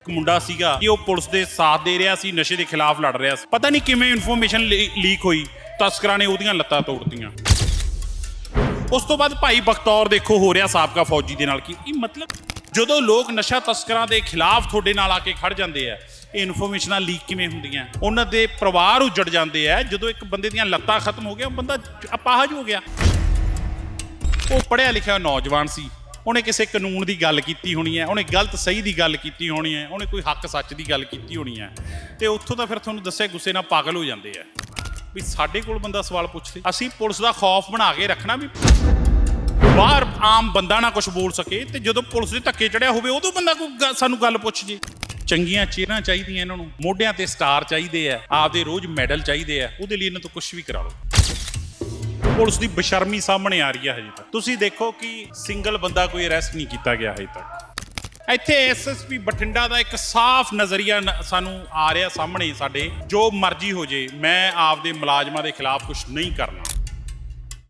ਇੱਕ ਮੁੰਡਾ ਸੀਗਾ ਕਿ ਉਹ ਪੁਲਿਸ ਦੇ ਸਾਥ ਦੇ ਰਿਹਾ ਸੀ, ਨਸ਼ੇ ਦੇ ਖਿਲਾਫ ਲੜ ਰਿਹਾ ਸੀ। ਪਤਾ ਨਹੀਂ ਕਿਵੇਂ ਇਨਫੋਰਮੇਸ਼ਨ ਲੀਕ ਹੋਈ, ਤਸਕਰਾਂ ਨੇ ਉਹਦੀਆਂ ਲੱਤਾਂ ਤੋੜਤੀਆਂ। ਉਸ ਤੋਂ ਬਾਅਦ ਭਾਈ ਬਖਤੌਰ ਦੇਖੋ ਹੋ ਰਿਹਾ ਸਾਬਕਾ ਫੌਜੀ ਦੇ ਨਾਲ ਕੀ, ਇਹ ਮਤਲਬ ਜਦੋਂ ਲੋਕ ਨਸ਼ਾ ਤਸਕਰਾਂ ਦੇ ਖਿਲਾਫ ਤੁਹਾਡੇ ਨਾਲ ਆ ਕੇ ਖੜ ਜਾਂਦੇ ਆ, ਇਹ ਇਨਫੋਰਮੇਸ਼ਨਾਂ ਲੀਕ ਕਿਵੇਂ ਹੁੰਦੀਆਂ? ਉਹਨਾਂ ਦੇ ਪਰਿਵਾਰ ਉਜੜ ਜਾਂਦੇ ਆ, ਜਦੋਂ ਇੱਕ ਬੰਦੇ ਦੀਆਂ ਲੱਤਾਂ ਖਤਮ ਹੋ ਗਿਆ ਉਹ ਬੰਦਾ ਅਪਾਹਜ ਹੋ ਗਿਆ। ਉਹ ਪੜਿਆ ਲਿਖਿਆ ਨੌਜਵਾਨ ਸੀ। ਉਹਨੇ ਕਿਸੇ ਕਾਨੂੰਨ ਦੀ ਗੱਲ ਕੀਤੀ ਹੋਣੀ ਹੈ, ਉਹਨੇ ਗਲਤ ਸਹੀ ਦੀ ਗੱਲ ਕੀਤੀ ਹੋਣੀ ਹੈ, ਉਹਨੇ ਕੋਈ ਹੱਕ ਸੱਚ ਦੀ ਗੱਲ ਕੀਤੀ ਹੋਣੀ ਹੈ, ਤੇ ਉੱਥੋਂ ਤਾਂ ਫਿਰ ਤੁਹਾਨੂੰ ਦੱਸਿਆ ਗੁੱਸੇ ਨਾਲ ਪਾਗਲ ਹੋ ਜਾਂਦੇ ਆ। ਵੀ ਸਾਡੇ ਕੋਲ ਬੰਦਾ ਸਵਾਲ ਪੁੱਛਦੇ ਅਸੀਂ ਪੁਲਿਸ ਦਾ ਖੌਫ ਬਣਾ ਕੇ ਰੱਖਣਾ ਵੀ ਬਾਹਰ ਆਮ ਬੰਦਾ ਨਾ ਕੁਝ ਬੋਲ ਸਕੇ, ਤੇ ਜਦੋਂ ਪੁਲਿਸ ਦੇ ਧੱਕੇ ਚੜਿਆ ਹੋਵੇ, ਉਦੋਂ ਬੰਦਾ ਕੋਈ ਗ- ਸਾਨੂੰ ਗੱਲ ਪੁੱਛ ਜੇ। ਚੰਗੀਆਂ ਚਿਹਰਾਂ ਚਾਹੀਦੀਆਂ ਇਹਨਾਂ ਨੂੰ, ਮੋਢਿਆਂ ਤੇ ਸਟਾਰ ਚਾਹੀਦੇ ਆ, ਆਪਦੇ ਰੋਜ਼ ਮੈਡਲ ਚਾਹੀਦੇ ਆ, ਉਹਦੇ ਲਈ ਇਹਨਾਂ ਤੋਂ ਕੁਝ ਵੀ ਕਰਾ ਲਓ। ਪੁਲਿਸ ਦੀ ਬਸ਼ਰਮੀ ਸਾਹਮਣੇ ਆ ਰਹੀ ਹੈ ਹਜੇ ਤੱਕ। ਤੁਸੀਂ ਦੇਖੋ ਕਿ ਸਿੰਗਲ ਬੰਦਾ ਕੋਈ ਅਰੈਸਟ ਨਹੀਂ ਕੀਤਾ ਗਿਆ ਹਜੇ ਤੱਕ। ਇੱਥੇ ਐਸਐਸਪੀ ਬਠਿੰਡਾ ਦਾ ਇੱਕ ਸਾਫ਼ ਨਜ਼ਰੀਆ ਸਾਨੂੰ ਆ ਰਿਹਾ ਸਾਹਮਣੇ ਸਾਡੇ। ਜੋ ਮਰਜ਼ੀ ਹੋ ਜੇ ਮੈਂ ਆਪਦੇ ਮੁਲਾਜ਼ਮਾਂ ਦੇ ਖਿਲਾਫ ਕੁਝ ਨਹੀਂ ਕਰਨਾ।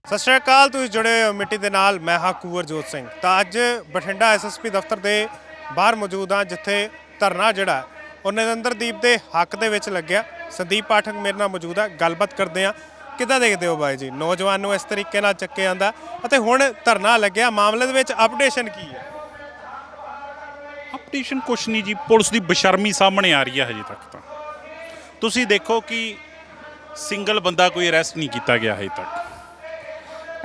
ਸਤਿ ਸ਼੍ਰੀ ਅਕਾਲ ਤੁਸੀਂ ਜੁੜੇ ਹੋ ਮਿੱਟੀ ਦੇ ਨਾਲ ਮੈਂ ਹਾਂ ਕੁਵਰਜੋਤ ਸਿੰਘ। ਤਾਂ ਅੱਜ ਬਠਿੰਡਾ ਐਸਐਸਪੀ ਦਫ਼ਤਰ ਦੇ ਬਾਹਰ ਮੌਜੂਦ ਹਾਂ ਜਿੱਥੇ ਧਰਨਾ ਜਿਹੜਾ ਹੈ, ਉਹ ਨਰਿੰਦਰਦੀਪ ਦੇ ਹੱਕ ਦੇ ਵਿੱਚ ਲੱਗਿਆ। ਸੰਦੀਪ ਪਾਠਕ ਮੇਰੇ ਨਾਲ ਮੌਜੂਦ ਹੈ ਗੱਲਬਾਤ ਕਰਦੇ ਹਾਂ। ਕਿੱਦਾਂ ਦੇਖਦੇ ਹੋ ਬਾਈ ਜੀ? ਨੌਜਵਾਨ ਨੂੰ ਇਸ ਤਰੀਕੇ ਨਾਲ ਚੱਕਿਆ ਜਾਂਦਾ ਅਤੇ ਹੁਣ ਧਰਨਾ ਲੱਗਿਆ। ਮਾਮਲੇ ਦੇ ਵਿੱਚ ਅਪਡੇਸ਼ਨ ਕੀ ਹੈ? ਅਪਡੇਸ਼ਨ ਕੁਛ ਨਹੀਂ ਜੀ, ਪੁਲਿਸ ਦੀ ਬਸ਼ਰਮੀ ਸਾਹਮਣੇ ਆ ਰਹੀ ਹੈ ਹਜੇ ਤੱਕ ਤਾਂ। ਤੁਸੀਂ ਦੇਖੋ ਕਿ ਸਿੰਗਲ ਬੰਦਾ ਕੋਈ ਅਰੈਸਟ ਨਹੀਂ ਕੀਤਾ ਗਿਆ ਹਜੇ ਤੱਕ।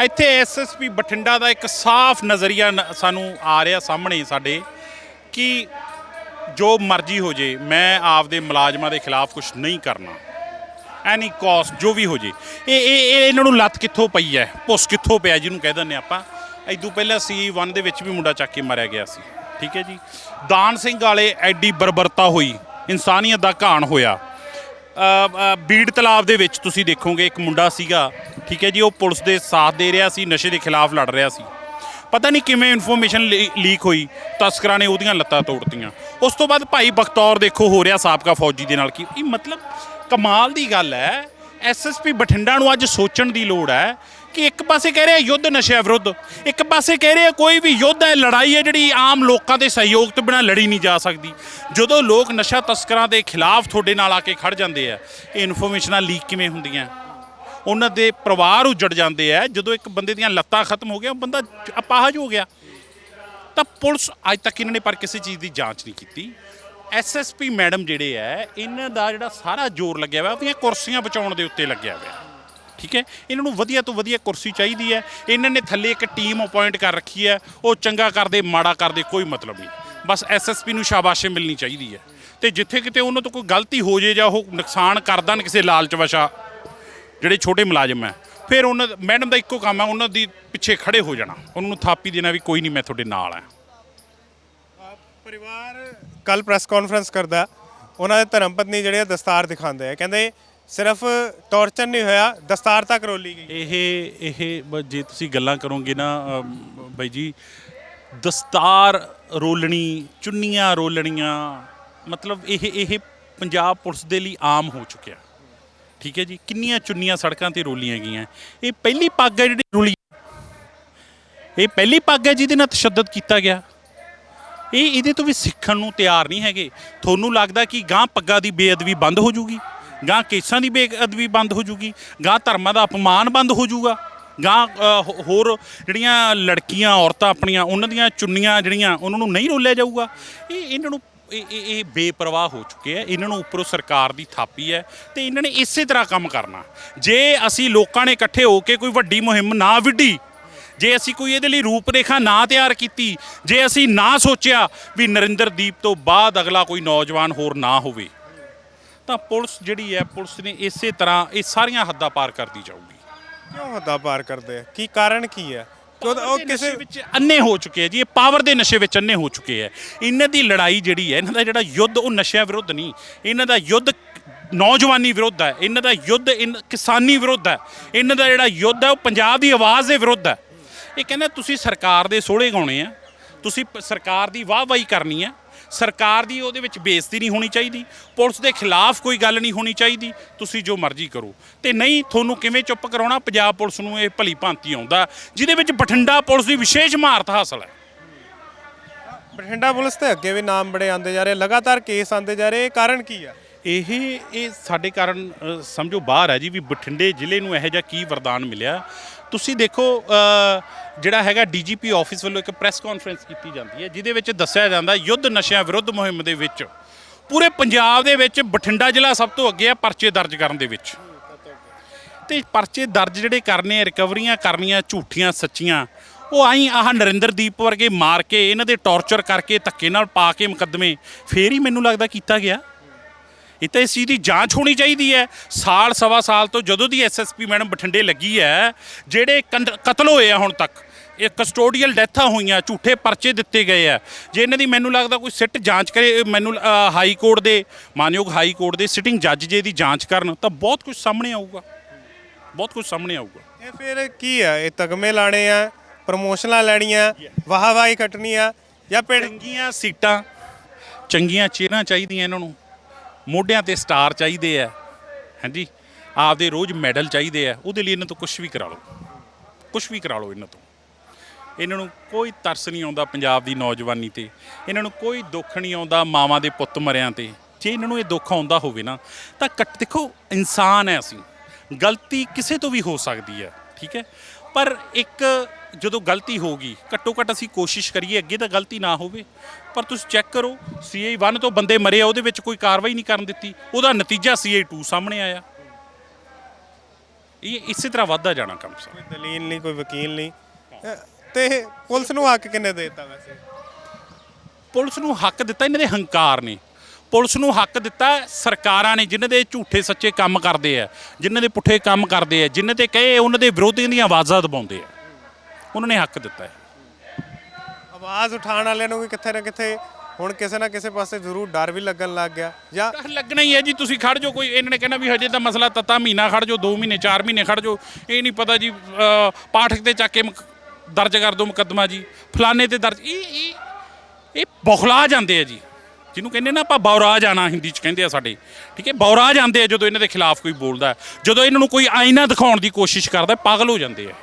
ਇੱਥੇ ਐਸਐਸਪੀ ਬਠਿੰਡਾ ਦਾ ਇੱਕ ਸਾਫ਼ ਨਜ਼ਰੀਆ ਨ- ਸਾਨੂੰ ਆ ਰਿਹਾ ਸਾਹਮਣੇ ਸਾਡੇ ਕਿ ਜੋ ਮਰਜ਼ੀ ਹੋ ਜੇ, ਮੈਂ ਆਪਦੇ ਮੁਲਾਜ਼ਮਾਂ ਦੇ ਖਿਲਾਫ ਕੁਝ ਨਹੀਂ ਕਰਨਾ। ਐਨੀ ਕਾਸਟ ਜੋ ਵੀ ਹੋ ਜੇ। ਇਹ ਇਹ ਇਹ ਇਹਨਾਂ ਨੂੰ ਲੱਤ ਕਿੱਥੋਂ ਪਈ ਹੈ? ਪੁੱਸ ਕਿੱਥੋਂ ਪਿਆ ਜਿਹਨੂੰ ਕਹਿ ਦਿੰਦੇ ਆਪਾਂ। ਐਦੂ ਪਹਿਲਾਂ ਸੀ 1 ਦੇ ਵਿੱਚ ਵੀ ਮੁੰਡਾ ਚੱਕ ਕੇ ਮਾਰਿਆ ਗਿਆ ਸੀ। ਠੀਕ ਹੈ ਜੀ? ਦਾਨ ਸਿੰਘ ਵਾਲੇ ਐਡੀ ਬਰਬਰਤਾ ਹੋਈ। ਇਨਸਾਨੀਅਤ ਦਾ ਘਾਣ ਹੋਇਆ। ਬੀੜ ਤਲਾਬ ਦੇ ਵਿੱਚ ਤੁਸੀਂ ਦੇਖੋਗੇ, ਇੱਕ ਮੁੰਡਾ ਸੀਗਾ। ਠੀਕ ਹੈ ਜੀ? ਉਹ ਪੁਲਿਸ ਦੇ ਸਾਥ ਦੇ ਰਿਹਾ ਸੀ, ਨਸ਼ੇ ਦੇ ਖਿਲਾਫ ਲੜ ਰਿਹਾ ਸੀ। ਪਤਾ ਨਹੀਂ ਕਿਵੇਂ ਇਨਫੋਰਮੇਸ਼ਨ ਲੀਕ ਹੋਈ। ਤਸਕਰਾਂ ਨੇ ਉਹਦੀਆਂ ਲੱਤਾਂ ਤੋੜਤੀਆਂ। ਉਸ ਤੋਂ ਬਾਅਦ ਭਾਈ ਬਖਤੌਰ ਦੇਖੋ, ਹੋ ਰਿਹਾ ਸਾਬਕਾ ਫੌਜੀ ਦੇ ਨਾਲ। ਕੀ ਇਹ ਮਤਲਬ ਕਮਾਲ ਦੀ ਗੱਲ ਹੈ ਐਸਐਸਪੀ ਬਠਿੰਡਾ ਨੂੰ ਅੱਜ ਸੋਚਣ ਦੀ ਲੋੜ ਹੈ ਕਿ ਇੱਕ ਪਾਸੇ ਕਹਿ ਰਿਹਾ ਯੁੱਧ ਨਸ਼ਿਆਂ ਵਿਰੁੱਧ, ਇੱਕ ਪਾਸੇ ਕਹਿ ਰਿਹਾ ਕੋਈ ਵੀ ਯੁੱਧ ਹੈ, ਲੜਾਈ ਹੈ ਜਿਹੜੀ ਆਮ ਲੋਕਾਂ ਦੇ ਸਹਿਯੋਗ ਤੋਂ ਬਿਨਾਂ ਲੜੀ ਨਹੀਂ ਜਾ ਸਕਦੀ। ਜਦੋਂ ਲੋਕ ਨਸ਼ਾ ਤਸਕਰਾਂ ਦੇ ਖਿਲਾਫ ਤੁਹਾਡੇ ਨਾਲ ਆ ਕੇ ਖੜ ਜਾਂਦੇ ਆ, ਇਹ ਇਨਫੋਰਮੇਸ਼ਨਾਂ ਲੀਕ ਕਿਵੇਂ ਹੁੰਦੀਆਂ? ਉਹਨਾਂ ਦੇ ਪਰਿਵਾਰ ਉੱਜੜ ਜਾਂਦੇ ਆ, ਜਦੋਂ ਇੱਕ ਬੰਦੇ ਦੀਆਂ ਲੱਤਾਂ ਖਤਮ ਹੋ ਗਿਆ, ਉਹ ਬੰਦਾ ਅਪਾਹਜ ਹੋ ਗਿਆ। ਤਾਂ ਪੁਲਿਸ ਅੱਜ ਤੱਕ ਇਹਨਾਂ ਨੇ ਪਰ ਕਿਸੇ ਚੀਜ਼ ਦੀ ਜਾਂਚ ਨਹੀਂ ਕੀਤੀ। ਐਸਐਸਪੀ ਮੈਡਮ ਜਿਹੜੇ ਆ ਇਹਨਾਂ ਦਾ ਜਿਹੜਾ ਸਾਰਾ ਜ਼ੋਰ ਲੱਗਿਆ ਹੋਇਆ, ਉਹਦੀਆਂ ਕੁਰਸੀਆਂ ਬਚਾਉਣ ਦੇ ਉੱਤੇ ਲੱਗਿਆ ਹੋਇਆ। ਠੀਕ ਹੈ ਇਹਨਾਂ ਨੂੰ ਵਧੀਆ ਤੋਂ ਵਧੀਆ ਕੁਰਸੀ ਚਾਹੀਦੀ ਹੈ ਇਹਨਾਂ ਨੇ ਥੱਲੇ ਇੱਕ ਟੀਮ ਅਪਾਇੰਟ ਕਰ ਰੱਖੀ ਹੈ ਉਹ ਚੰਗਾ ਕਰਦੇ, ਮਾੜਾ ਕਰਦੇ, ਕੋਈ ਮਤਲਬ ਨਹੀਂ। ਬਸ ਐਸਐਸਪੀ ਨੂੰ ਸ਼ਾਬਾਸ਼ੇ ਮਿਲਣੀ ਚਾਹੀਦੀ ਹੈ ਤੇ ਜਿੱਥੇ ਕਿਤੇ ਉਹਨਾਂ ਤੋਂ ਕੋਈ ਗਲਤੀ ਹੋ ਜੇ ਜਾਂ ਉਹ ਨੁਕਸਾਨ ਕਰ ਕਿਸੇ ਲਾਲਚ ਵਸ਼ਾ ਜਿਹੜੇ ਛੋਟੇ ਮੁਲਾਜ਼ਮ ਹੈ ਫਿਰ ਉਹਨਾਂ ਮੈਡਮ ਦਾ ਇੱਕੋ ਕੰਮ ਹੈ ਉਹਨਾਂ ਦੀ ਪਿੱਛੇ ਖੜੇ ਹੋ ਜਾਣਾ। ਉਹਨਾਂ ਨੂੰ ਥਾਪੀ ਦੇਣਾ ਵੀ ਕੋਈ ਨਹੀਂ, ਮੈਂ ਤੁਹਾਡੇ ਨਾਲ ਹਾਂ ਪਰਿਵਾਰ ਕੱਲ ਪ੍ਰੈਸ ਕਾਨਫਰੰਸ ਕਰਦਾ ਉਹਨਾਂ ਦੇ ਧਰਮ ਪਤਨੀ ਜਿਹੜੇ ਆ ਦਸਤਾਰ ਦਿਖਾਉਂਦੇ ਆ। ਕਹਿੰਦੇ ਸਿਰਫ ਟੌਰਚਰ ਨਹੀਂ ਹੋਇਆ ਦਸਤਾਰ ਤੱਕ ਰੋਲੀ ਗਈ। ਇਹ ਇਹ ਬ- ਜੇ ਤੁਸੀਂ ਗੱਲਾਂ ਕਰੋਗੇ ਨਾ ਅਮ, ਬਾਈ ਜੀ ਦਸਤਾਰ ਰੋਲਣੀ ਚੁੰਨੀਆਂ ਰੋਲਣੀਆਂ ਮਤਲਬ ਇਹ ਇਹ ਪੰਜਾਬ ਪੁਲਿਸ ਦੇ ਲਈ ਆਮ ਹੋ ਚੁੱਕਿਆ। ਠੀਕ ਹੈ ਜੀ ਕਿੰਨੀਆਂ ਚੁੰਨੀਆਂ ਸੜਕਾਂ ਤੇ ਰੋਲੀਆਂ ਗਈਆਂ। ਇਹ ਪਹਿਲੀ ਪੱਗ ਹੈ ਜਿਹੜੀ ਰੋਲੀ। ਇਹ ਪਹਿਲੀ ਪੱਗ ਹੈ ਜਿਹਦੇ ਨਾਲ ਤਸ਼ੱਦਦ ਕੀਤਾ ਗਿਆ। ਇਹ ਇਹਦੇ ਤੋਂ ਵੀ ਸਿੱਖਣ ਨੂੰ ਤਿਆਰ ਨਹੀਂ ਹੈਗੇ। ਤੁਹਾਨੂੰ ਲੱਗਦਾ ਕਿ ਗਾਂ ਪੱਗਾਂ ਦੀ ਬੇਅਦਬੀ ਬੰਦ ਹੋ ਜੂਗੀ? ਗਾਂ ਕੇਸਾਂ ਦੀ ਬੇਅਦਬੀ ਬੰਦ ਹੋ ਜੂਗੀ? ਗਾਂ ਧਰਮਾਂ ਦਾ ਅਪਮਾਨ ਬੰਦ ਹੋ ਜੂਗਾ? ਗਾਂ ਹੋਰ ਜਿਹੜੀਆਂ ਲੜਕੀਆਂ, ਔਰਤਾਂ ਆਪਣੀਆਂ, ਉਹਨਾਂ ਦੀਆਂ ਚੁੰਨੀਆਂ ਜਿਹੜੀਆਂ, ਉਹਨਾਂ ਨੂੰ ਨਹੀਂ ਰੋਲਿਆ ਜਾਊਗਾ? ਇਹ ਇਹਨਾਂ ਨੂੰ, ਇਹ ਇਹ ਇਹ ਬੇਪਰਵਾਹ ਹੋ ਚੁੱਕੇ ਆ। ਇਹਨਾਂ ਨੂੰ ਉੱਪਰੋਂ ਸਰਕਾਰ ਦੀ ਥਾਪੀ ਹੈ ਤੇ ਇਹਨਾਂ ਨੇ ਇਸੇ ਤਰ੍ਹਾਂ ਕੰਮ ਕਰਨਾ। ਜੇ ਅਸੀਂ ਲੋਕਾਂ ਨੇ ਇਕੱਠੇ ਹੋ ਕੇ ਕੋਈ ਵੱਡੀ ਮੁਹਿੰਮ ਨਾ ਵਿੱਢੀ ਜੇ ਅਸੀਂ ਕੋਈ ਇਹਦੇ ਲਈ ਰੂਪਰੇਖਾ ਨਾ ਤਿਆਰ ਕੀਤੀ ਜੇ ਅਸੀਂ ਨਾ ਸੋਚਿਆ ਵੀ ਨਰਿੰਦਰਦੀਪ ਤੋਂ ਬਾਅਦ ਅਗਲਾ ਕੋਈ ਨੌਜਵਾਨ ਹੋਰ ਨਾ ਹੋਵੇ ਤਾਂ ਪੁਲਿਸ ਜਿਹੜੀ ਹੈ ਪੁਲਿਸ ਨੇ ਇਸੇ ਤਰ੍ਹਾਂ ਇਹ ਸਾਰੀਆਂ ਹੱਦਾਂ ਪਾਰ ਕਰਦੀ ਜਾਊਗੀ। ਕਿਉਂ ਹੱਦਾਂ ਪਾਰ ਕਰਦੇ ਆ? ਕੀ ਕਾਰਨ ਕੀ ਹੈ? ਉਹ- ਕਿਸੇ ਵਿੱਚ ਅੰਨੇ ਹੋ ਚੁੱਕੇ ਆ ਜੀ ਇਹ ਪਾਵਰ ਦੇ ਨਸ਼ੇ ਵਿੱਚ ਅੰਨੇ ਹੋ ਚੁੱਕੇ ਆ। ਇਹਨਾਂ ਦੀ ਲੜਾਈ ਜਿਹੜੀ ਹੈ ਇਹਨਾਂ ਦਾ ਜਿਹੜਾ ਯੁੱਧ ਉਹ ਨਸ਼ਿਆਂ ਵਿਰੁੱਧ ਨਹੀਂ ਇਹਨਾਂ ਦਾ ਯੁੱਧ ਨੌਜਵਾਨੀ ਵਿਰੁੱਧ ਹੈ ਇਹਨਾਂ ਦਾ ਯੁੱਧ ਕਿਸਾਨੀ ਵਿਰੁੱਧ ਹੈ ਇਹਨਾਂ ਦਾ ਜਿਹੜਾ ਯੁੱਧ ਹੈ ਉਹ ਪੰਜਾਬ ਦੀ ਆਵਾਜ਼ ਦੇ ਵਿਰੁੱਧ ਹੈ। ਇਹ ਕਹਿੰਦਾ ਤੁਸੀਂ ਸਰਕਾਰ ਦੇ ਸੋਹਲੇ ਗਾਉਣੇ ਆ, ਤੁਸੀਂ ਪ- ਸਰਕਾਰ ਦੀ ਵਾਹਵਾਹੀ ਕਰਨੀ ਹੈ ਸਰਕਾਰ ਦੀ ਉਹਦੇ ਵਿੱਚ ਬੇਇੱਜ਼ਤੀ ਨਹੀਂ ਹੋਣੀ ਚਾਹੀਦੀ, ਪੁਲਿਸ ਦੇ ਖਿਲਾਫ ਕੋਈ ਗੱਲ ਨਹੀਂ ਹੋਣੀ ਚਾਹੀਦੀ, ਤੁਸੀਂ ਜੋ ਮਰਜ਼ੀ ਕਰੋ। ਤੇ ਨਹੀਂ, ਤੁਹਾਨੂੰ ਕਿਵੇਂ ਚੁੱਪ ਕਰਾਉਣਾ? ਪੰਜਾਬ ਪੁਲਿਸ ਨੂੰ ਇਹ ਭਲੀ ਭਾਂਤੀ ਆਉਂਦਾ, ਜਿਹਦੇ ਵਿੱਚ ਬਠਿੰਡਾ ਪੁਲਿਸ ਦੀ ਵਿਸ਼ੇਸ਼ ਮਹਾਰਤ ਹਾਸਲ ਹੈ। ਬਠਿੰਡਾ ਪੁਲਿਸ ਤੇ ਅੱਗੇ ਵੀ ਨਾਮ ਬੜੇ ਆਉਂਦੇ ਜਾ ਰਹੇ ਲਗਾਤਾਰ ਕੇਸ ਆਉਂਦੇ ਜਾ ਰਹੇ ਇਹ ਕਾਰਨ ਕੀ ਆ? ਇਹ ਇਹ ਸਾਡੇ ਕਾਰਨ ਅ, ਸਮਝੋ ਬਾਹਰ ਹੈ ਜੀ ਵੀ ਬਠਿੰਡੇ ਜ਼ਿਲ੍ਹੇ ਨੂੰ ਇਹੋ ਜਿਹਾ ਕੀ ਵਰਦਾਨ ਮਿਲਿਆ। ਤੁਸੀਂ ਦੇਖੋ ਅ, ਜਿਹੜਾ ਹੈਗਾ ਡੀਜੀਪੀ ਆਫਿਸ ਵੱਲੋਂ ਇੱਕ ਪ੍ਰੈਸ ਕਾਨਫਰੰਸ ਕੀਤੀ ਜਾਂਦੀ ਹੈ ਜਿਹਦੇ ਵਿੱਚ ਦੱਸਿਆ ਜਾਂਦਾ ਯੁੱਧ ਨਸ਼ਿਆਂ ਵਿਰੁੱਧ ਮੁਹਿੰਮ ਦੇ ਵਿੱਚ। ਪੂਰੇ ਪੰਜਾਬ ਦੇ ਵਿੱਚ ਬਠਿੰਡਾ ਜ਼ਿਲ੍ਹਾ ਸਭ ਤੋਂ ਅੱਗੇ ਆ ਪਰਚੇ ਦਰਜ ਕਰਨ ਦੇ ਵਿੱਚ। ਤੇ ਪਰਚੇ ਦਰਜ ਜਿਹੜੇ ਕਰਨੇ ਆ ਰਿਕਵਰੀਆਂ ਕਰਨੀਆਂ ਝੂਠੀਆਂ ਸੱਚੀਆਂ ਉਹ ਆਈ ਆਹ ਨਰਿੰਦਰਦੀਪ ਵਰਗੇ ਮਾਰ ਕੇ ਇਹਨਾਂ ਦੇ ਟੌਰਚਰ ਕਰਕੇ ਧੱਕੇ ਨਾਲ ਪਾ ਕੇ ਮੁਕੱਦਮੇ ਫੇਰ ਹੀ ਮੈਨੂੰ ਲੱਗਦਾ ਕੀਤਾ ਗਿਆ। ਇਹ ਤਾਂ ਇਸ ਚੀਜ਼ ਦੀ ਜਾਂਚ ਹੋਣੀ ਚਾਹੀਦੀ ਹੈ। ਸਾਲ ਸਵਾ ਸਾਲ ਤੋਂ ਜਦੋਂ ਦੀ ਐਸਐਸਪੀ ਮੈਡਮ ਬਠਿੰਡੇ ਲੱਗੀ ਹੈ ਜਿਹੜੇ ਕੰਡ- ਕਤਲ ਹੋਏ ਆ ਹੁਣ ਤੱਕ ਇਹ ਕਸਟੋਡੀਅਲ ਡੈਥਾਂ ਹੋਈਆਂ ਝੂਠੇ ਪਰਚੇ ਦਿੱਤੇ ਗਏ ਆ। ਜੇ ਇਹਨਾਂ ਦੀ ਮੈਨੂੰ ਲੱਗਦਾ ਕੋਈ ਸਿੱਟ ਜਾਂਚ ਕਰੇ ਇਹ ਮੈਨੂੰ ਅ, ਹਾਈ ਕੋਰਟ ਦੇ ਮਾਨਯੋਗ ਹਾਈ ਕੋਰਟ ਦੇ ਸਿਟਿੰਗ ਜੱਜ ਜੇ ਦੀ ਜਾਂਚ ਕਰਨ ਤਾਂ ਬਹੁਤ ਕੁਝ ਸਾਹਮਣੇ ਆਊਗਾ। ਬਹੁਤ ਕੁਝ ਸਾਹਮਣੇ ਆਊਗਾ। ਇਹ ਫਿਰ ਕੀ ਆ? ਇਹ ਤਗਮੇ ਲਾਣੇ ਆ ਪ੍ਰਮੋਸ਼ਨਾਂ ਲੈਣੀਆਂ ਵਾਹਵਾਹੀ ਕੱਟਣੀ ਆ ਜਾਂ ਪਿੰਡ ਚੰਗੀਆਂ ਸੀਟਾਂ ਚੰਗੀਆਂ ਚੇਅਰਾਂ ਚਾਹੀਦੀਆਂ ਇਹਨਾਂ ਨੂੰ। ਮੋਢਿਆਂ ਤੇ ਸਟਾਰ ਚਾਹੀਦੇ ਆ, ਹਾਂਜੀ? ਆਪਦੇ ਰੋਜ਼ ਮੈਡਲ ਚਾਹੀਦੇ ਆ, ਉਹਦੇ ਲਈ ਇਹਨਾਂ ਤੋਂ ਕੁਝ ਵੀ ਕਰਾ ਲਓ। ਕੁਝ ਵੀ ਕਰਾ ਲਓ ਇਹਨਾਂ ਤੋਂ। ਇਹਨਾਂ ਨੂੰ ਕੋਈ ਤਰਸ ਨਹੀਂ ਆਉਂਦਾ ਪੰਜਾਬ ਦੀ ਨੌਜਵਾਨੀ ਤੇ। ਇਹਨਾਂ ਨੂੰ ਕੋਈ ਦੁੱਖ ਨਹੀਂ ਆਉਂਦਾ ਮਾਵਾਂ ਦੇ ਪੁੱਤ ਮਰਿਆਂ ਤੇ। ਜੇ ਇਹਨਾਂ ਨੂੰ ਇਹ ਦੁੱਖ ਆਉਂਦਾ ਹੋਵੇ ਨਾ, ਤਾਂ ਕੱਟ ਦੇਖੋ, ਇਨਸਾਨ ਹੈ ਅਸੀਂ। ਗਲਤੀ ਕਿਸੇ ਤੋਂ ਵੀ ਹੋ ਸਕਦੀ ਹੈ, ਠੀਕ ਹੈ? ਪਰ ਇੱਕ ਜਦੋਂ ਗਲਤੀ ਹੋਗੀ ਘੱਟੋ ਘੱਟ ਅਸੀਂ ਕੋਸ਼ਿਸ਼ ਕਰੀਏ ਅੱਗੇ ਤਾਂ ਗਲਤੀ ਨਾ ਹੋਵੇ ਪਰ ਤੁਸੀਂ ਚੈੱਕ ਕਰੋ ਸੀਆਈ 1 ਤੋਂ ਬੰਦੇ ਮਰੇ ਆ ਉਹਦੇ ਵਿੱਚ ਕੋਈ ਕਾਰਵਾਈ ਨਹੀਂ ਕਰਨ ਦਿੱਤੀ ਉਹਦਾ ਨਤੀਜਾ ਸੀਆਈ 2 ਸਾਹਮਣੇ ਆਇਆ। ਇਹ ਇਸੇ ਤਰ੍ਹਾਂ ਵੱਧਦਾ ਜਾਣਾ ਕੰਮ ਸਾਰਾ। ਕੋਈ ਦਲੀਲ ਨਹੀਂ ਕੋਈ ਵਕੀਲ ਨਹੀਂ। ਅ, ਤੇ ਪੁਲਿਸ ਨੂੰ ਹੱਕ ਕਿੰਨੇ ਦੇ ਦਿੱਤਾ ਵੈਸੇ? ਪੁਲਿਸ ਨੂੰ ਹੱਕ ਦਿੱਤਾ ਇਹਨਾਂ ਦੇ ਹੰਕਾਰ ਨੇ। ਪੁਲਿਸ ਨੂੰ ਹੱਕ ਦਿੱਤਾ ਸਰਕਾਰਾਂ ਨੇ ਜਿਨ੍ਹਾਂ ਦੇ ਝੂਠੇ ਸੱਚੇ ਕੰਮ ਕਰਦੇ ਆ ਜਿਨ੍ਹਾਂ ਦੇ ਪੁੱਠੇ ਕੰਮ ਕਰਦੇ ਆ ਜਿਨ੍ਹਾਂ ਤੇ ਕਹੇ ਉਹਨਾਂ ਦੇ ਵਿਰੋਧੀਆਂ ਦੀਆਂ ਆਵਾਜ਼ਾਂ ਦਬਾਉਂਦੇ ਆ। ਉਹਨਾਂ ਨੇ ਹੱਕ ਦਿੱਤਾ ਹੈ। ਆਵਾਜ਼ ਉਠਾਉਣ ਵਾਲਿਆਂ ਨੂੰ ਵੀ ਕਿੱਥੇ ਨਾ ਕਿੱਥੇ ਹੁਣ ਕਿਸੇ ਨਾ ਕਿਸੇ ਪਾਸੇ ਜ਼ਰੂਰ ਡਰ ਵੀ ਲੱਗਣ ਲੱਗ ਗਿਆ। ਜਾਂ ਡਰ ਲੱਗਣਾ ਹੀ ਹੈ ਜੀ ਤੁਸੀਂ ਖੜ ਜਾਓ ਕੋਈ ਇਹਨਾਂ ਨੇ ਕਹਿਣਾ ਵੀ ਹਜੇ ਤਾਂ ਮਸਲਾ ਤੱਤਾ ਮਹੀਨਾ ਖੜ ਜਾਓ 2 ਮਹੀਨੇ 4 ਮਹੀਨੇ ਖੜ ਜਾਓ। ਇਹ ਨਹੀਂ ਪਤਾ ਜੀ ਪਾਠਕ ਤੇ ਚੱਕ ਕੇ ਮੁਕ- ਦਰਜ ਕਰ ਦਿਓ ਮੁਕੱਦਮਾ ਜੀ ਫਲਾਣੇ ਤੇ ਦਰਜ ਇਹ ਇਹ ਇਹ ਬੌਖਲਾ ਜਾਂਦੇ ਆ ਜੀ। ਜਿਹਨੂੰ ਕਹਿੰਦੇ ਨਾ ਆਪਾਂ ਬੌਰਾ ਜਾਣਾ ਹਿੰਦੀ ਚ ਕਹਿੰਦੇ ਆ ਸਾਡੇ ਠੀਕ ਹੈ? ਬੌਰਾ ਜਾਂਦੇ ਆ ਜਦੋਂ ਇਹਨਾਂ ਦੇ ਖਿਲਾਫ ਕੋਈ ਬੋਲਦਾ ਹੈ। ਜਦੋਂ ਇਹਨਾਂ ਨੂੰ ਕੋਈ ਆਇਨਾ ਦਿਖਾਉਣ ਦੀ ਕੋਸ਼ਿਸ਼ ਕਰਦਾ ਹੈ, ਪਾਗਲ ਹੋ ਜਾਂਦੇ ਆ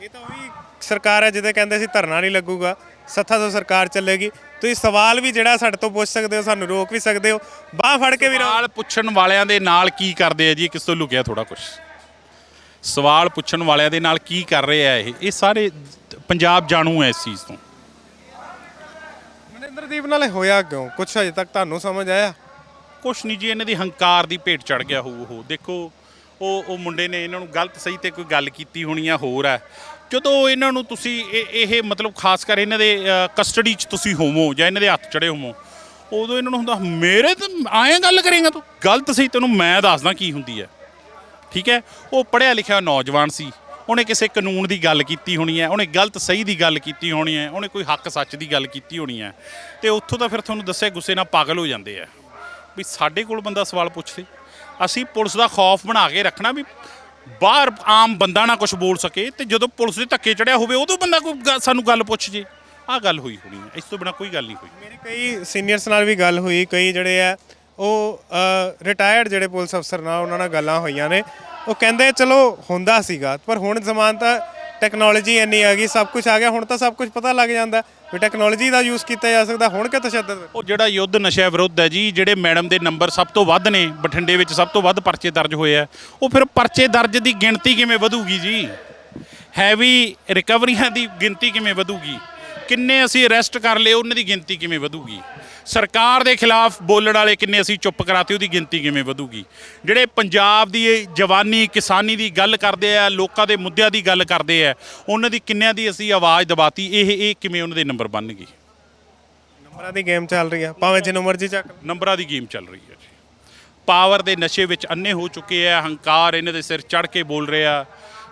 ਇਹ। ਤਾਂ ਉਹੀ ਸਰਕਾਰ ਹੈ ਜਿਹਦੇ ਕਹਿੰਦੇ ਸੀ ਧਰਨਾ ਨਹੀਂ ਲੱਗੂਗਾ ਸੱਥਾ ਤੋਂ ਸਰਕਾਰ ਚੱਲੇਗੀ। ਤੁਸੀਂ ਸਵਾਲ ਵੀ ਜਿਹੜਾ ਸਾਡੇ ਤੋਂ ਪੁੱਛ ਸਕਦੇ ਹੋ ਸਾਨੂੰ ਰੋਕ ਵੀ ਸਕਦੇ ਹੋ। ਬਾਹ ਫੜ ਕੇ ਵੀ ਸਵਾਲ ਪੁੱਛਣ ਵਾਲਿਆਂ ਦੇ ਨਾਲ ਕੀ ਕਰਦੇ ਆ ਜੀ? ਕਿਸ ਤੋਂ ਲੁਕਿਆ ਥੋੜਾ ਕੁਝ ਸਵਾਲ ਪੁੱਛਣ ਵਾਲਿਆਂ ਦੇ ਨਾਲ ਕੀ ਕਰ ਰਹੇ ਆ ਇਹ? ਇਹ ਸਾਰੇ ਪੰਜਾਬ ਜਾਣੂ ਹੈ ਇਸ ਚੀਜ਼ ਤੋਂ। ਮਨਿੰਦਰਦੀਪ ਨਾਲ ਹੋਇਆ ਕਿਉਂ? ਕੁਛ ਹਜੇ ਤੱਕ ਤੁਹਾਨੂੰ ਸਮਝ ਆਇਆ? ਕੁਛ ਨਹੀਂ ਜੀ ਇਹਨਾਂ ਦੀ ਹੰਕਾਰ ਦੀ ਭੇਟ ਚੜ ਗਿਆ ਹੋਊ ਉਹ। ਦੇਖੋ ਉਹ ਉਹ ਮੁੰਡੇ ਨੇ ਇਹਨਾਂ ਨੂੰ ਗਲਤ ਸਹੀ ਤੇ ਕੋਈ ਗੱਲ ਕੀਤੀ ਹੋਣੀ ਆ ਹੋਰ ਆ। ਜਦੋਂ ਇਹਨਾਂ ਨੂੰ ਤੁਸੀਂ ਇਹ ਇਹ ਮਤਲਬ ਖਾਸ ਕਰ ਇਹਨਾਂ ਦੇ ਕਸਟਡੀ 'ਚ ਤੁਸੀਂ ਹੋਵੋ ਜਾਂ ਇਹਨਾਂ ਦੇ ਹੱਥ ਚੜੇ ਹੋਵੋ, ਉਦੋਂ ਇਹਨਾਂ ਨੂੰ ਹੁੰਦਾ, ਮੇਰੇ ਤੇ ਆਏ ਗੱਲ ਕਰੇਗਾ ਤੂੰ? ਗਲਤ ਸੀ ਤੈਨੂੰ ਮੈਂ ਦੱਸਦਾ ਕੀ ਹੁੰਦੀ ਹੈ। ਠੀਕ ਹੈ? ਉਹ ਪੜ੍ਹਿਆ ਲਿਖਿਆ ਨੌਜਵਾਨ ਸੀ। ਉਹਨੇ ਕਿਸੇ ਕਾਨੂੰਨ ਦੀ ਗੱਲ ਕੀਤੀ ਹੋਣੀ ਹੈ, ਉਹਨੇ ਗਲਤ ਸਹੀ ਦੀ ਗੱਲ ਕੀਤੀ ਹੋਣੀ ਹੈ, ਉਹਨੇ ਕੋਈ ਹੱਕ ਸੱਚ ਦੀ ਗੱਲ ਕੀਤੀ ਹੋਣੀ ਹੈ। ਤੇ ਉੱਥੋਂ ਤਾਂ ਫਿਰ ਤੁਹਾਨੂੰ ਦੱਸਿਆ ਗੁੱਸੇ ਨਾਲ ਪਾਗਲ ਹੋ ਜਾਂਦੇ ਆ। ਵੀ ਸਾਡੇ ਕੋਲ ਬੰਦਾ ਸਵਾਲ ਪੁੱਛਦੇ ਅਸੀਂ ਪੁਲਿਸ ਦਾ ਖੌਫ ਬਣਾ ਕੇ ਰੱਖਣਾ ਵੀ ਬਾਹਰ ਆਮ ਬੰਦਾ ਨਾ ਕੁਝ ਬੋਲ ਸਕੇ ਤੇ ਜਦੋਂ ਪੁਲਿਸ ਦੇ ਧੱਕੇ ਚੜਿਆ ਹੋਵੇ, ਉਦੋਂ ਬੰਦਾ ਕੋਈ ਗ- ਸਾਨੂੰ ਗੱਲ ਪੁੱਛ ਜੇ। ਆਹ ਗੱਲ ਹੋਈ ਹੋਣੀ ਹੈ। ਇਸ ਤੋਂ ਬਿਨਾ ਕੋਈ ਗੱਲ ਨਹੀਂ ਹੋਈ। ਮੇਰੀ ਕਈ ਸੀਨੀਅਰਸ ਨਾਲ ਵੀ ਗੱਲ ਹੋਈ, ਕਈ ਜਿਹੜੇ ਆ, ਉਹ ਰਿਟਾਇਰਡ ਜਿਹੜੇ ਪੁਲਿਸ ਅਫਸਰ ਨਾਲ ਉਹਨਾਂ ਨਾਲ ਗੱਲਾਂ ਹੋਈਆਂ ਨੇ। ਉਹ ਕਹਿੰਦੇ, ਚਲੋ, ਹੁੰਦਾ ਸੀਗਾ, ਪਰ ਹੁਣ ਜ਼ਮਾਨ ਤਾਂ ਟੈਕਨੋਲੋਜੀ ਇੰਨੀ ਆ ਗਈ, ਸਭ ਕੁਝ ਆ ਗਿਆ, ਹੁਣ ਤਾਂ ਸਭ ਕੁਝ ਪਤਾ ਲੱਗ ਜਾਂਦਾ। ਵੀ ਟੈਕਨੋਲੋਜੀ ਦਾ ਯੂਜ਼ ਕੀਤਾ ਜਾ ਸਕਦਾ, ਹੁਣ ਕਿ ਤਸ਼ੱਦਦ ਉਹ ਜਿਹੜਾ ਯੁੱਧ ਨਸ਼ਾ ਵਿਰੁੱਧ ਹੈ ਜੀ, ਜਿਹੜੇ ਮੈਡਮ ਦੇ ਨੰਬਰ ਸਭ ਤੋਂ ਵੱਧ ਨੇ, ਬਠਿੰਡੇ ਵਿੱਚ ਸਭ ਤੋਂ ਵੱਧ ਪਰਚੇ ਦਰਜ ਹੋਏ ਆ, ਉਹ ਫਿਰ ਪਰਚੇ ਦਰਜ ਦੀ ਗਿਣਤੀ ਕਿਵੇਂ ਵਧੂਗੀ ਜੀ? ਹੈਵੀ ਰਿਕਵਰੀਆਂ ਦੀ ਗਿਣਤੀ ਕਿਵੇਂ ਵਧੂਗੀ? ਕਿੰਨੇ ਅਸੀਂ ਅਰੈਸਟ ਕਰ ਲਏ ਉਹਨਾਂ ਦੀ ਗਿਣਤੀ ਕਿਵੇਂ ਵਧੂਗੀ? ਸਰਕਾਰ ਦੇ ਖਿਲਾਫ ਬੋਲਣ ਵਾਲੇ ਕਿੰਨੇ ਅਸੀਂ ਚੁੱਪ ਕਰਾਤੇ ਉਹਦੀ ਗਿਣਤੀ ਕਿਵੇਂ ਵਧੂਗੀ? ਜਿਹੜੇ ਪੰਜਾਬ ਦੀ ਜਵਾਨੀ ਕਿਸਾਨੀ ਦੀ ਗੱਲ ਕਰਦੇ ਆ ਲੋਕਾਂ ਦੇ ਮੁੱਦਿਆਂ ਦੀ ਗੱਲ ਕਰਦੇ ਆ ਉਹਨਾਂ ਦੀ ਕਿੰਨਿਆਂ ਦੀ ਅਸੀਂ ਆਵਾਜ਼ ਦਬਾਤੀ ਇਹ ਇਹ ਕਿਵੇਂ ਉਹਨਾਂ ਦੇ ਨੰਬਰ ਬਣਨਗੇ? ਨੰਬਰਾਂ ਦੀ ਗੇਮ ਚੱਲ ਰਹੀ ਆ ਭਾਵੇਂ ਜਿਹਨੂੰ ਮਰਜ਼ੀ ਚੱਕ। ਨੰਬਰਾਂ ਦੀ ਗੇਮ ਚੱਲ ਰਹੀ ਹੈ ਜੀ। ਪਾਵਰ ਦੇ ਨਸ਼ੇ ਵਿੱਚ ਅੰਨੇ ਹੋ ਚੁੱਕੇ ਆ ਹੰਕਾਰ ਇਹਨਾਂ ਦੇ ਸਿਰ ਚੜ ਕੇ ਬੋਲ ਰਿਹਾ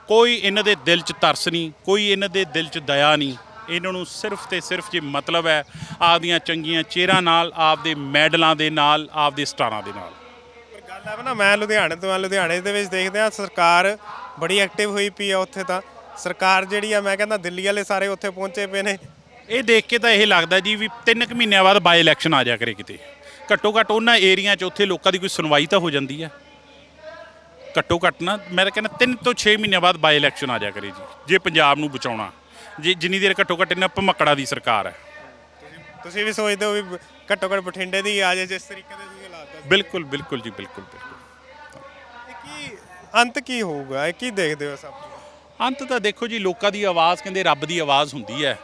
ਕੋਈ ਇਹਨਾਂ ਦੇ ਦਿਲ 'ਚ ਤਰਸ ਨਹੀਂ ਕੋਈ ਇਹਨਾਂ ਦੇ ਦਿਲ 'ਚ ਦਇਆ ਨਹੀਂ ਇਹਨਾਂ ਨੂੰ ਸਿਰਫ ਤੇ ਸਿਰਫ ਜੇ ਮਤਲਬ ਹੈ ਆਪਦੀਆਂ ਚੰਗੀਆਂ ਚਿਹਰਾ ਨਾਲ ਆਪਦੇ ਮੈਡਲਾਂ ਦੇ ਨਾਲ ਆਪਦੇ ਸਟਾਰਾਂ ਦੇ ਨਾਲ। ਪਰ ਗੱਲ ਹੈ ਨਾ ਮੈਂ ਲੁਧਿਆਣੇ ਤੋਂ ਆ ਲੁਧਿਆਣੇ ਦੇ ਵਿੱਚ ਦੇਖਦੇ ਆ ਸਰਕਾਰ ਬੜੀ ਐਕਟਿਵ ਹੋਈ ਪਈ ਆ ਉੱਥੇ ਤਾਂ। ਸਰਕਾਰ ਜਿਹੜੀ ਆ ਮੈਂ ਕਹਿੰਦਾ ਦਿੱਲੀ ਵਾਲੇ ਸਾਰੇ ਉੱਥੇ ਪਹੁੰਚੇ ਪਏ ਨੇ। ਇਹ ਦੇਖ ਕੇ ਤਾਂ ਇਹ ਲੱਗਦਾ ਜੀ ਵੀ ਤਿੰਨ ਕੁ ਮਹੀਨਿਆਂ ਬਾਅਦ ਬਾਈ ਇਲੈਕਸ਼ਨ ਆ ਜਾ ਕਰੇ ਕਿਤੇ। ਘੱਟੋ ਘੱਟ ਉਹਨਾਂ ਏਰੀਆ 'ਚ ਉੱਥੇ ਲੋਕਾਂ ਦੀ ਕੋਈ ਸੁਣਵਾਈ ਤਾਂ ਹੋ ਜਾਂਦੀ ਹੈ। ਘੱਟੋ ਘੱਟ ਨਾ ਮੈਂ ਕਹਿੰਦਾ 3 ਤੋਂ 6 ਮਹੀਨਿਆਂ ਬਾਅਦ ਬਾਈ ਇਲੈਕਸ਼ਨ ਆ ਜਾ ਕਰੇ ਜੀ ਜੇ ਪੰਜਾਬ ਨੂੰ ਬਚਾਉਣਾ। ਜੇ ਜਿੰਨੀ ਦੇਰ ਘੱਟੋ ਘੱਟ ਇਹਨਾਂ ਭਮਕੜਾ ਦੀ ਸਰਕਾਰ ਹੈ। ਤੁਸੀਂ ਵੀ ਸੋਚਦੇ ਹੋ ਵੀ ਘੱਟੋ ਘੱਟ ਬਠਿੰਡੇ ਦੀ ਆ ਜਾਏ ਜਿਸ ਤਰੀਕੇ ਦੇ ਤੁਸੀਂ ਹਾਲਾਤ ਦੱਸੇ। ਬਿਲਕੁਲ ਬਿਲਕੁਲ ਜੀ ਬਿਲਕੁਲ ਬਿਲਕੁਲ। ਇਹ ਕੀ ਅੰਤ ਕੀ ਹੋਊਗਾ? ਇਹ ਕੀ ਦੇਖਦੇ ਹੋ ਸਭ? ਤੋਂ ਅੰਤ ਤਾਂ ਦੇਖੋ ਜੀ ਲੋਕਾਂ ਦੀ ਆਵਾਜ਼ ਕਹਿੰਦੇ ਰੱਬ ਦੀ ਆਵਾਜ਼ ਹੁੰਦੀ ਹੈ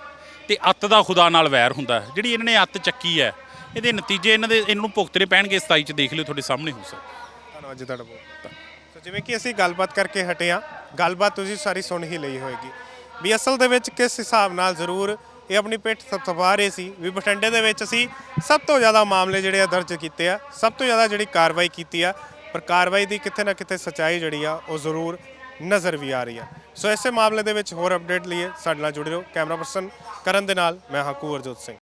ਤੇ ਅੱਤ ਦਾ ਖੁਦਾ ਨਾਲ ਵੈਰ ਹੁੰਦਾ ਹੈ। ਜਿਹੜੀ ਇਹਨਾਂ ਨੇ ਅੱਤ ਚੱਕੀ ਹੈ ਇਹਦੇ ਨਤੀਜੇ ਇਹਨਾਂ ਦੇ ਇਹਨਾਂ ਨੂੰ ਭੁਗਤਣੇ ਪੈਣਗੇ 27 ਚ ਦੇਖ ਲਿਓ ਤੁਹਾਡੇ ਸਾਹਮਣੇ ਹੋ ਸਕਦਾ। ਧੰਨਵਾਦ ਜੀ ਤੁਹਾਡਾ ਬਹੁਤ। ਸੋ ਜਿਵੇਂ ਕਿ ਅਸੀਂ ਗੱਲਬਾਤ ਕਰਕੇ ਹਟੇ ਹਾਂ ਗੱਲਬਾਤ ਤੁਸੀਂ ਸਾਰੀ ਸੁਣ ਹੀ ਲਈ ਹੋਏਗੀ। ਵੀ ਅਸਲ ਦੇ ਵਿੱਚ ਕਿਸ ਹਿਸਾਬ ਨਾਲ ਜ਼ਰੂਰ ਇਹ ਆਪਣੀ ਪਿੱਠ ਥਪਥਪਾ ਰਹੇ ਸੀ, ਵੀ ਬਠਿੰਡੇ ਦੇ ਵਿੱਚ ਅਸੀਂ ਸਭ ਤੋਂ ਜ਼ਿਆਦਾ ਮਾਮਲੇ ਜਿਹੜੇ ਆ ਦਰਜ ਕੀਤੇ ਆ, ਸਭ ਤੋਂ ਜ਼ਿਆਦਾ ਜਿਹੜੀ ਕਾਰਵਾਈ ਕੀਤੀ ਆ, ਪਰ ਕਾਰਵਾਈ ਦੀ ਕਿਤੇ ਨਾ ਕਿਤੇ ਸਚਾਈ ਜਿਹੜੀ ਆ, ਉਹ ਜ਼ਰੂਰ ਨਜ਼ਰ ਵੀ ਆ ਰਹੀ ਆ। ਸੋ ਇਸੇ ਮਾਮਲੇ ਦੇ ਵਿੱਚ ਹੋਰ ਅਪਡੇਟ ਲਈ ਸਾਡੇ ਨਾਲ ਜੁੜੇ ਰਹੋ, ਕੈਮਰਾ ਪਰਸਨ ਕਰਨ ਦੇ ਨਾਲ ਮੈਂ ਹਾਂ ਕੁਵਰਜੋਤ ਸਿੰਘ।